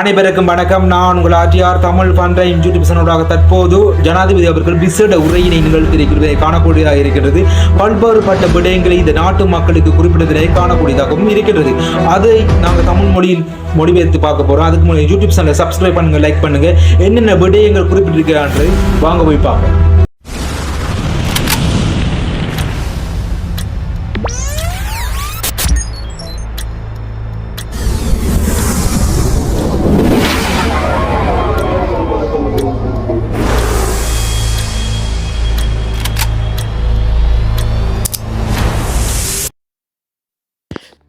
அனைவருக்கும் வணக்கம். நான் உங்கள் ஆர்டிஆர் தமிழ் பண்ற யூடியூப் சேனலாக தற்போது ஜனாதிபதி அவர்கள் விசேட உரையினை நிகழ்த்தியிருக்கிறதை காணக்கூடியதாக இருக்கிறது. பல்வேறுபட்ட விடயங்களை இந்த நாட்டு மக்களுக்கு குறிப்பிடுவதை காணக்கூடியதாகவும் இருக்கிறது அதை நாங்கள் தமிழ் மொழியில் மொழிபெயர்த்து பார்க்க போறோம். அதுக்கு முன்னாடி யூடியூப் சேனலை சப்ஸ்கிரைப் பண்ணுங்க லைக் பண்ணுங்க. என்னென்ன விடயங்கள் குறிப்பிட்டிருக்கிறான்றது வாங்க போய் பார்ப்போம்.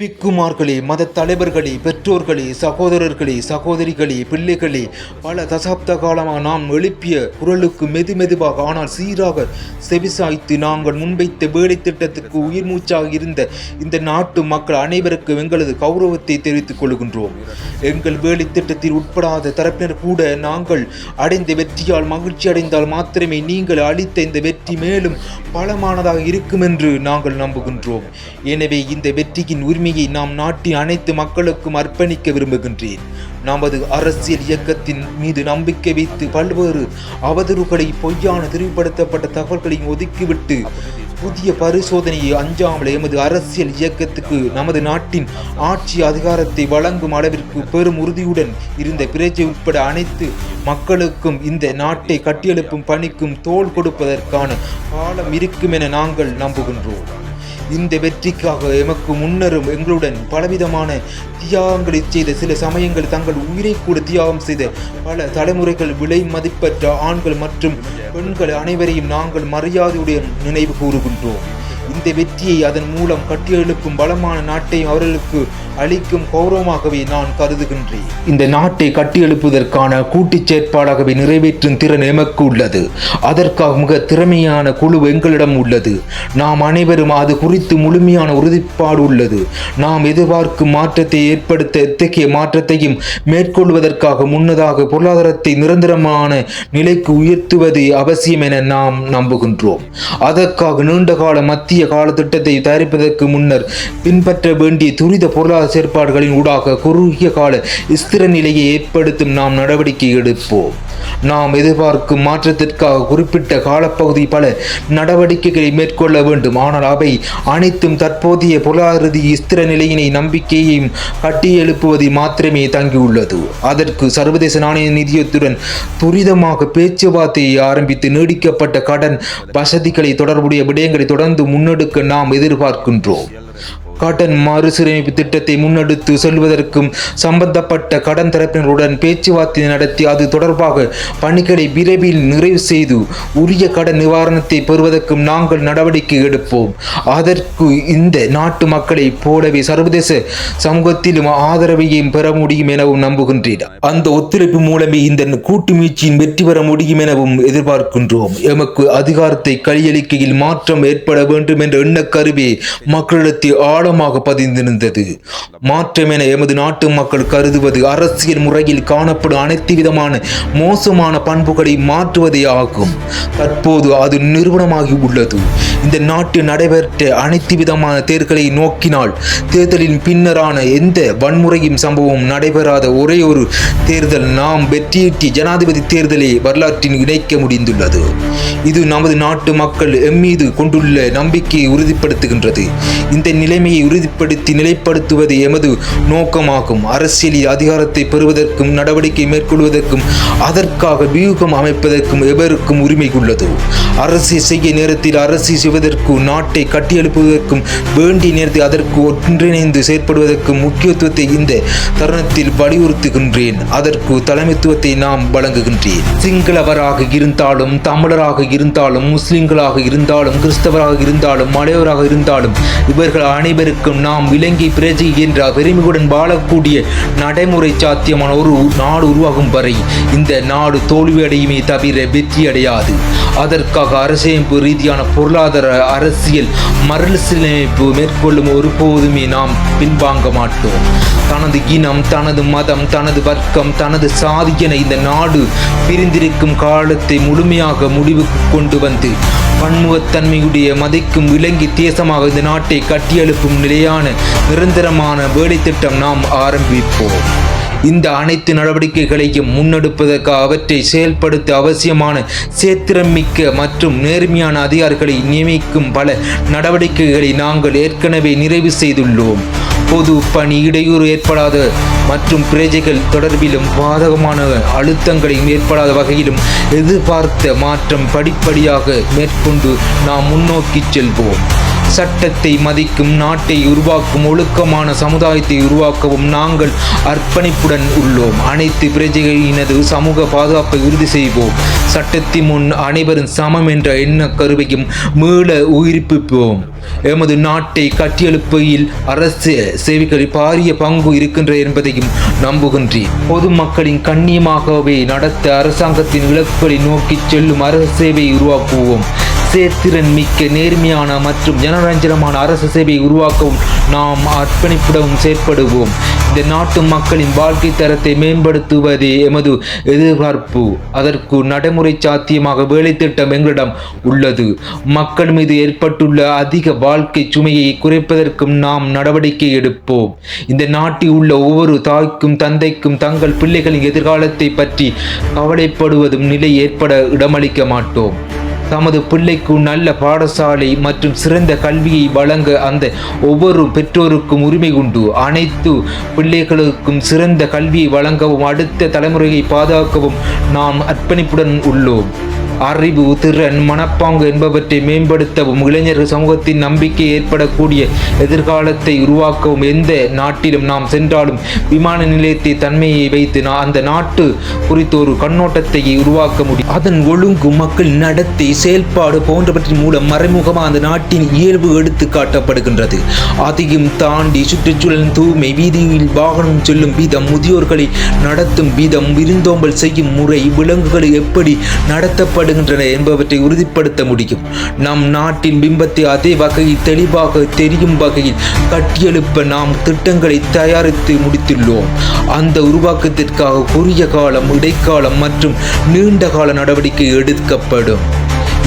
பிக்குமார்களே மத தலைவர்களே பெற்றோர்களே சகோதரர்களே சகோதரிகளே பிள்ளைகளே பல தசாப்த காலமாக நாம் எழுப்பிய குரலுக்கு மெது மெதுவாக ஆனால் சீராக செவிசாய்த்து நாங்கள் முன்வைத்த வேலை திட்டத்துக்கு உயிர் மூச்சாக இருந்த இந்த நாட்டு மக்கள் அனைவருக்கும் எங்களது கௌரவத்தை தெரிவித்துக் கொள்கின்றோம். எங்கள் வேலை திட்டத்தில் உட்படாத தரப்பினர் கூட நாங்கள் அடைந்த வெற்றியால் மகிழ்ச்சி அடைந்தால் மாத்திரமே நீங்கள் அளித்த இந்த வெற்றி மேலும் பலமானதாக இருக்கும் என்று நாங்கள் நம்புகின்றோம். எனவே இந்த வெற்றியின் உரிமை உரிமையை நாம் நாட்டின் அனைத்து மக்களுக்கும் அர்ப்பணிக்க விரும்புகின்றேன். நமது அரசியல் இயக்கத்தின் மீது நம்பிக்கை வைத்து பல்வேறு அவதூறுகளை பொய்யான தெரிவுபடுத்தப்பட்ட தகவல்களையும் ஒதுக்கிவிட்டு புதிய பரிசோதனையை அஞ்சாமல் எமது அரசியல் இயக்கத்துக்கு நமது நாட்டின் ஆட்சி அதிகாரத்தை வழங்கும் அளவிற்கு பெரும் உறுதியுடன் இருந்த பிரஜை உட்பட அனைத்து மக்களுக்கும் இந்த நாட்டை கட்டியெழுப்பும் பணிக்கும் தோள் கொடுப்பதற்கான காலம் இருக்கும் என நாங்கள் நம்புகின்றோம். இந்த வெற்றிக்காக எமக்கு முன்னரும் எங்களுடன் பலவிதமான தியாகங்களை செய்த சில சமயங்கள் தங்கள் உயிரை கூட தியாகம் செய்த பல தலைமுறைகள் விலை மதிப்பற்ற ஆண்கள் மற்றும் பெண்கள் அனைவரையும் நாங்கள் மரியாதையுடன் நினைவு கூறுகின்றோம். இந்த வெற்றியை அதன் மூலம் கட்டியெழுப்பும் பலமான நாட்டை அவர்களுக்கு அளிக்கும் கௌரவமாகவே நான் கருதுகின்றேன். இந்த நாட்டை கட்டியெழுப்புவதற்கான கூட்டுச் செயற்பாடாகவே நிறைவேற்றும் திறன் எமக்கு உள்ளது. அதற்காக மிக திறமையான குழு எங்களிடம் உள்ளது. நாம் அனைவரும் அது குறித்து முழுமையான உறுதிப்பாடு உள்ளது. நாம் எதிர்பார்க்கும் மாற்றத்தை ஏற்படுத்த எத்தகைய மாற்றத்தையும் மேற்கொள்வதற்காக முன்னதாக பொருளாதாரத்தை நிரந்தரமான நிலைக்கு உயர்த்துவது அவசியம் என நாம் நம்புகின்றோம். அதற்காக நீண்டகால மத்திய கால திட்டத்தை தயாரிப்பதற்கு முன்னர் பின்பற்ற வேண்டிய துரித பொருளாதார செயற்பாடுகளின் ஊடாக குறுகிய கால ஸ்திர நிலையை ஏற்படுத்தும் நாம் நடவடிக்கை எடுப்போம். நாம் எதிர்பார்க்கும் மாற்றத்திற்காக குறிப்பிட்ட காலப்பகுதி பல நடவடிக்கைகளை மேற்கொள்ள வேண்டும். ஆனால் அவை அனைத்தும் தற்போதைய பொருளாதார ஸ்திர நிலையினை நம்பிக்கையையும் கட்டியெழுப்புவதை மாத்திரமே தங்கியுள்ளது. அதற்கு சர்வதேச நாணய நிதியத்துடன் துரிதமாக பேச்சுவார்த்தையை ஆரம்பித்து நீடிக்கப்பட்ட கடன் வசதிகளை தொடர்புடைய விடயங்களை தொடர்ந்து முன்னெடுக்க நாம் எதிர்பார்க்கின்றோம். கடன் மறுசீரமைப்பு திட்டத்தை முன்னெடுத்து செல்வதற்கும் சம்பந்தப்பட்ட கடன் தரப்பினருடன் பேச்சுவார்த்தை நடத்தி அது தொடர்பாக பணிகளை விரைவில் நிறைவு செய்து உரிய கடன் நிவாரணத்தை பெறுவதற்கும் நாங்கள் நடவடிக்கை எடுப்போம். அதற்கு இந்த நாட்டு மக்களை போலவே சர்வதேச சமூகத்திலும் ஆதரவையும் பெற முடியும் எனவும் நம்புகின்றேன். அந்த ஒத்துழைப்பு மூலமே இந்த கூட்டு முயற்சியின் வெற்றி பெற முடியும் எனவும் எதிர்பார்க்கின்றோம். எமக்கு அதிகாரத்தை கையளிக்கையில் மாற்றம் ஏற்பட வேண்டும் என்ற எண்ணக்கருவே மக்களிடத்தில் ஆழமாக பதிந்திருந்தது. மாற்றம் என எமது நாட்டு மக்கள் கருதுவது அரசியல் முறையில் காணப்படும் அனைத்து விதமான மோசமான பண்புகளை மாற்றுவதே ஆகும். தற்போது அது நிறுவனமாகி உள்ளது. இந்த நாட்டில் நடைபெற்ற அனைத்து விதமான தேர்தலை நோக்கினால் தேர்தலின் பின்னரான எந்த வன்முறையும் சம்பவம் நடைபெறாத ஒரே ஒரு தேர்தல் நாம் வெற்றியீட்டி ஜனாதிபதி தேர்தலை வரலாற்றில் இணைக்க முடிந்துள்ளது. இது நமது நாட்டு மக்கள் எம்மீது கொண்டுள்ள நம்பிக்கையை உறுதிப்படுத்துகின்றது. இந்த நிலைமையை உறுதிப்படுத்தி நிலைப்படுத்துவது எமது நோக்கமாகும். அரசியலில் அதிகாரத்தை பெறுவதற்கும் நடவடிக்கை மேற்கொள்வதற்கும் அதற்காக வியூகம் அமைப்பதற்கும் எவருக்கும் உரிமை உள்ளது. அரசு செய்ய நேரத்தில் அரசு செய்வதற்கு நாட்டை கட்டியெழுப்புவதற்கும் வேண்டிய நேரத்தில் அதற்கு ஒன்றிணைந்து செயற்படுவதற்கும் முக்கியத்துவத்தை இந்த தருணத்தில் வலியுறுத்துகின்றேன். அதற்கு தலைமைத்துவத்தை நாம் வழங்குகின்றேன். சிங்களவராக இருந்தாலும் தமிழராக இருந்தாலும் முஸ்லிம்களாக இருந்தாலும் கிறிஸ்தவராக இருந்தாலும் மலையவராக இருந்தாலும் இவர்கள் அனைவரும் அனைவருக்கும் நாம் விளங்கி பிரஜை என்ற பெருமையுடன் வாழக்கூடிய நடைமுறை சாத்தியமான ஒரு நாடு உருவாகும் வரை இந்த நாடு தோல்வியடையுமே தவிர வெற்றி அடையாது அதற்காக அரசியமைப்பு ரீதியான பொருளாதார அரசியல் மறுசீரமைப்பு மேற்கொள்ளும் ஒருபோதுமே நாம் பின்வாங்க மாட்டோம். தனது இனம் தனது மதம் தனது வர்க்கம் தனது சாதி என இந்த நாடு பிரிந்திருக்கும் காலத்தை முழுமையாக முடிவுக்கு கொண்டு வந்து பன்முகத்தன்மையுடைய மதிக்கும் விளங்கி தேசமாக இந்த நாட்டை கட்டியெழுப்பும் நிலையான நிரந்தரமான வேலை திட்டம் நாம் ஆரம்பிப்போம். இந்த அனைத்து நடவடிக்கைகளையும் முன்னெடுப்பதற்காக அவற்றை செயல்படுத்த அவசியமான சேத்திரமிக்க மற்றும் நேர்மையான அதிகாரிகளை நியமிக்கும் பல நடவடிக்கைகளை நாங்கள் ஏற்கனவே நிறைவு செய்துள்ளோம். பொது பணி இடையூறு ஏற்படாத மற்றும் பிரஜைகள் தொடர்பிலும் பாதகமான அழுத்தங்களையும் ஏற்படாத வகையிலும் எதிர்பார்த்த மாற்றம் படிப்படியாக மேற்கொண்டு நாம் முன்னோக்கி செல்வோம். சட்டத்தை மதிக்கும் நாட்டை உருவாக்கும் ஒழுக்கமான சமுதாயத்தை உருவாக்கவும் நாங்கள் அர்ப்பணிப்புடன் உள்ளோம். அனைத்து பிரஜைகளினது சமூக பாதுகாப்பை உறுதி செய்வோம். சட்டத்தின் முன் அனைவரும் சமம் என்ற எண்ண கருவையும் மீள உயிர்ப்பிப்போம். எமது நாட்டை கட்டியெழுப்பையில் அரசு சேவைகளில் பாரிய பங்கு இருக்கின்ற என்பதையும் நம்புகின்றேன். பொதுமக்களின் கண்ணியமாகவே நடத்த அரசாங்கத்தின் இலக்குகளை நோக்கி செல்லும் அரசு சேவையை உருவாக்குவோம். சேத்திறன் மிக்க நேர்மையான மற்றும் ஜனரஞ்சனமான அரசு சேவையை உருவாக்கவும் நாம் அர்ப்பணிப்புடவும் செயற்படுவோம். இந்த நாட்டு மக்களின் வாழ்க்கை தரத்தை மேம்படுத்துவதே எமது எதிர்பார்ப்பு. அதற்கு நடைமுறை சாத்தியமாக வேலை திட்டம் எங்களிடம் உள்ளது. மக்கள் மீது ஏற்பட்டுள்ள அதிக வாழ்க்கை சுமையை குறைப்பதற்கும் நாம் நடவடிக்கை எடுப்போம். இந்த நாட்டில் உள்ள ஒவ்வொரு தாய்க்கும் தந்தைக்கும் தங்கள் பிள்ளைகளின் எதிர்காலத்தை பற்றி கவலைப்படுவதும் நிலை ஏற்பட இடமளிக்க மாட்டோம். தமது பிள்ளைக்கு நல்ல பாடசாலை மற்றும் சிறந்த கல்வியை வழங்க அந்த ஒவ்வொரு பெற்றோருக்கும் உரிமை உண்டு. அனைத்து பிள்ளைகளுக்கும் சிறந்த கல்வியை வழங்கவும் அடுத்த தலைமுறையை பாதுகாக்கவும் நாம் அர்ப்பணிப்புடன் உள்ளோம். அறிவு திறன் மனப்பாங்கு என்பவற்றை மேம்படுத்தவும் இளைஞர் சமூகத்தின் நம்பிக்கை ஏற்படக்கூடிய எதிர்காலத்தை உருவாக்கவும் எந்த நாட்டிலும் நாம் சென்றாலும் விமான நிலையத்தை தன்மையை வைத்து அந்த நாட்டு குறித்த ஒரு கண்ணோட்டத்தை உருவாக்க முடியும். அதன் ஒழுங்கு மக்கள் நடத்தை செயல்பாடு போன்றவற்றின் மூலம் மறைமுகமாக அந்த நாட்டின் இயல்பு எடுத்து காட்டப்படுகின்றது. அதையும் தாண்டி சுற்றுச்சூழல் தூய்மை வீதியில் வாகனம் செல்லும் வீதம் முதியோர்களை நடத்தும் வீதம் விருந்தோம்பல் செய்யும் முறை விலங்குகள் எப்படி நடத்தப்படுகின்றன என்பவற்றை உறுதிப்படுத்த முடியும். நம் நாட்டின் பிம்பத்தை அதே வகையில் தெளிவாக தெரியும் வகையில் கட்டியெழுப்ப நாம் திட்டங்களை தயாரித்து முடித்துள்ளோம். அந்த உருவாக்கத்திற்காக குறுகிய காலம் இடைக்காலம் மற்றும் நீண்ட கால நடவடிக்கை எடுக்கப்படும்.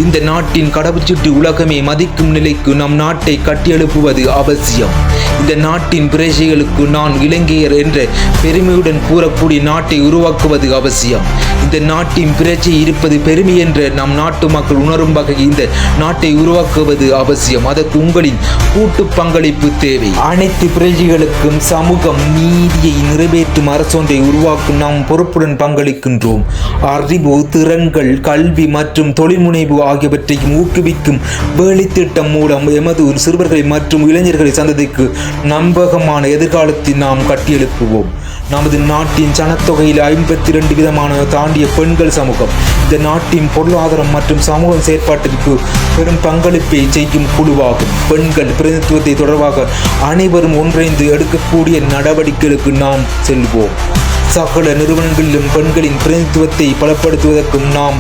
இந்த நாட்டின் கடவுச்சீட்டு உலகமே மதிக்கும் நிலைக்கு நம் நாட்டை கட்டியெழுப்புவது அவசியம். இந்த நாட்டின் பிரஜைகளுக்கு நான் இலங்கையர் என்ற பெருமையுடன் கூறக்கூடிய நாட்டை உருவாக்குவது அவசியம். இந்த நாட்டின் பிரஜை இருப்பது பெருமை என்ற நம் நாட்டு மக்கள் உணரும் வகையில் இந்த நாட்டை உருவாக்குவது அவசியம். அதற்கு உங்களின் கூட்டு பங்களிப்பு தேவை. அனைத்து பிரஜைகளுக்கும் சமூகம் நீதியை நிறைவேற்றும் அரசொன்றை உருவாக்கும் நாம் பொறுப்புடன் பங்களிக்கின்றோம். அறிவு திறன்கள் கல்வி மற்றும் தொழில்முனைவு ஆகியவற்றையும் ஊக்குவிக்கும் வேலைத்திட்டம் மூலம் எமது சிறுவர்களை மற்றும் இளைஞர்களை சந்ததிக்கு நம்பகமான எதிர்காலத்தை நாம் கட்டியெழுப்புவோம். நமது நாட்டின் சனத்தொகையில் ஐம்பத்தி ரெண்டு விதமான தாண்டிய பெண்கள் சமூகம் இந்த நாட்டின் பொருளாதாரம் மற்றும் சமூக செயற்பாட்டிற்கு பெரும் பங்களிப்பை செய்யும் குழுவாகும். பெண்கள் பிரதிநிதித்துவத்தை தொடர்பாக அனைவரும் ஒன்றிணைந்து எடுக்கக்கூடிய நடவடிக்கைகளுக்கு நாம் செல்வோம். சகல நிறுவனங்களிலும் பெண்களின் பிரதிநிதித்துவத்தை பலப்படுத்துவதற்கும் நாம்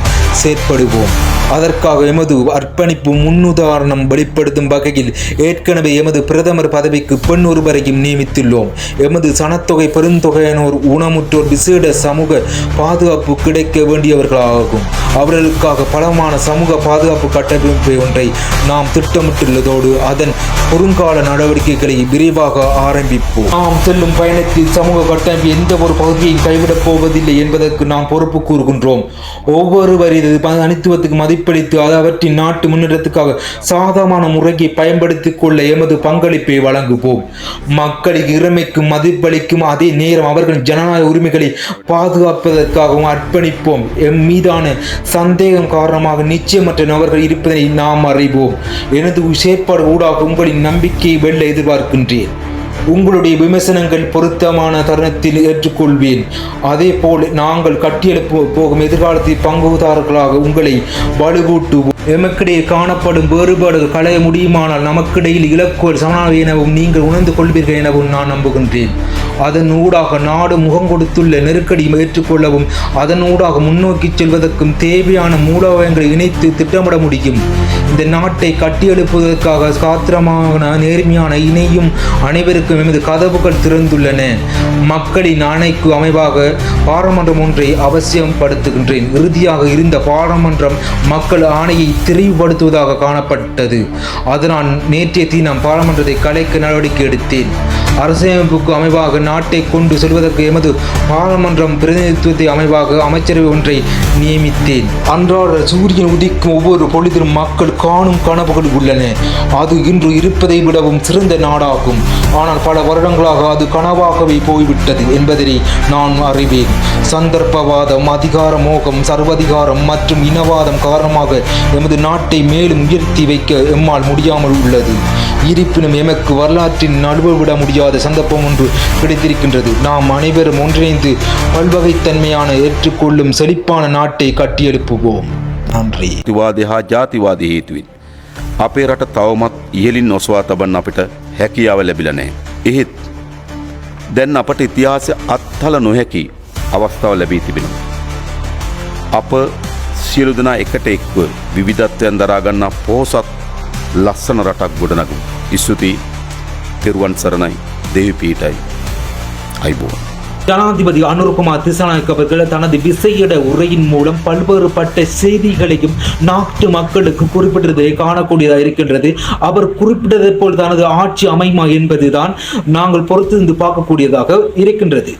செயற்படுவோம். அதற்காக எமது அர்ப்பணிப்பு முன்னுதாரணம் வெளிப்படுத்தும் வகையில் ஏற்கனவே எமது பிரதமர் பதவிக்கு பெண் ஒருவரையும் நியமித்துள்ளோம். எமது சனத்தொகை பெருந்தொகையினோர் ஊனமுற்றோர் விசேட சமூக பாதுகாப்பு கிடைக்க வேண்டியவர்களாகும். அவர்களுக்காக பலமான சமூக பாதுகாப்பு கட்டமைப்பு ஒன்றை நாம் திட்டமிட்டுள்ளதோடு அதன் பொருங்கால நடவடிக்கைகளை விரைவாக ஆரம்பிப்போம். நாம் செல்லும் பயணத்தில் சமூக கட்டமைப்பு எந்த ஒரு பகுதியையும் கைவிடப் போவதில்லை என்பதற்கு நாம் பொறுப்பு கூறுகின்றோம். ஒவ்வொருவரது அனித்துவத்துக்கு மதிப்பளித்து அது அவற்றின் நாட்டு முன்னேற்றத்துக்காக சாதகமான முறையை பயன்படுத்திக் கொள்ள எமது பங்களிப்பை வழங்குவோம். மக்களுக்கு இறமைக்கும் மதிப்பளிக்கும் அதே நேரம் அவர்களின் ஜனநாயக உரிமைகளை பாதுகாப்பதற்காகவும் அர்ப்பணிப்போம். எம் மீதான சந்தேகம் காரணமாக நிச்சயமற்ற நபர்கள் இருப்பதை நாம் அறிவோம். எனது செயற்பாடு ஊடாக உங்களின் நம்பிக்கையை வெல்ல எதிர்பார்க்கின்றேன். உங்களுடைய விமர்சனங்கள் பொருத்தமான தருணத்தில் ஏற்றுக்கொள்வேன். அதே போல் நாங்கள் கட்டியெழுப்ப போகும் எதிர்காலத்தில் பங்குதாரர்களாக உங்களை வலுவூட்டுவோம். எமக்கிடையே காணப்படும் வேறுபாடுகள் களைய முடியுமானால் நமக்கிடையில் இலக்குகள் சமனாக எனவும் நீங்கள் உணர்ந்து கொள்வீர்கள் எனவும் நான் நம்புகின்றேன். அதன் ஊடாக நாடு முகம் கொடுத்துள்ள நெருக்கடி ஏற்றுக்கொள்ளவும் அதன் ஊடாக முன்னோக்கி செல்வதற்கும் தேவையான மூலோபாயங்களை இணைத்து திட்டமிட முடியும். இந்த நாட்டை கட்டியெழுப்புவதற்காக காத்திரமான நேர்மையான இணையும் அனைவருக்கும் எமது கதவுகள் திறந்துள்ளன. மக்களின் ஆணைக்கு அமைவாக பாராளுமன்றம் ஒன்றை அவசியப்படுத்துகின்றேன். இறுதியாக இருந்த பாராளுமன்றம் மக்கள் ஆணையை தெளிவுபடுத்துவதாக காணப்பட்டது. அதனால் நேற்றைய தினம் பாராளுமன்றத்தை கலைக்க நடவடிக்கை எடுத்தேன். அரசியமைப்புக்கு அமைவாக நாட்டை கொண்டு செல்வதற்கு எமது பாராளுமன்றம் பிரதிநிதித்துவத்தை அமைவாக அமைச்சரவை ஒன்றை நியமித்தேன். அன்றாட சூரியன் உதிக்கும் ஒவ்வொரு பொழுதிலும் மக்கள் காணும் கனவுகள் உள்ளன. அது இன்று இருப்பதை விடவும் சிறந்த நாடாகும். ஆனால் பல வருடங்களாக அது கனவாகவே போய்விட்டது என்பதனை நான் அறிவேன். சந்தர்ப்பவாதம் அதிகார மோகம் சர்வதிகாரம் மற்றும் இனவாதம் காரணமாக எமது நாட்டை மேலும் உயர்த்தி வைக்க எம்மால் முடியாமல் உள்ளது. இருப்பினும் எமக்கு வரலாற்றின் நழுவவிட முடியாது. சந்தர்ப்பம் ஒன்று கிடைத்திருக்கின்றது நாம் அனைவரும் ஒன்றிணைந்து பல்வகைத்தன்மையான ஏற்றுக்கொள்ளும் செழிப்பான நாட்டை கட்டியெழுப்புவோம் நன்றி තිවාදය හා ජාතිවාදී හේතුවින්. අපේ රට තවමත් ඉහලින් නොස්වා තබන්න අපිට හැකියාව ලැබිලනෑ. එහෙත් දැන් අපට ඉතිහාස අත්හල නොහැකි අවස්ථාව ලැබී තිබෙන. අප සියලු දෙනා එකට එක්ව විවිධත්වයන් දරාගන්නා පෝසත් ලස්සන රටක් ගොඩනගු. ඉස්තුතියි තෙරුවන් සරණයි දෙවි පීටයි අයිබෝන්. ஜனாதிபதி அனுர்குமார் திசாநாயக் அவர்கள் தனது விசையிட உரையின் மூலம் பல்வேறுபட்ட செய்திகளையும் நாட்டு மக்களுக்கு குறிப்பிட்டதை காணக்கூடியதாக இருக்கின்றது அவர் குறிப்பிட்டதை போல் தனது ஆட்சி அமைமா என்பதுதான் நாங்கள் பொறுத்திருந்து பார்க்கக்கூடியதாக இருக்கின்றது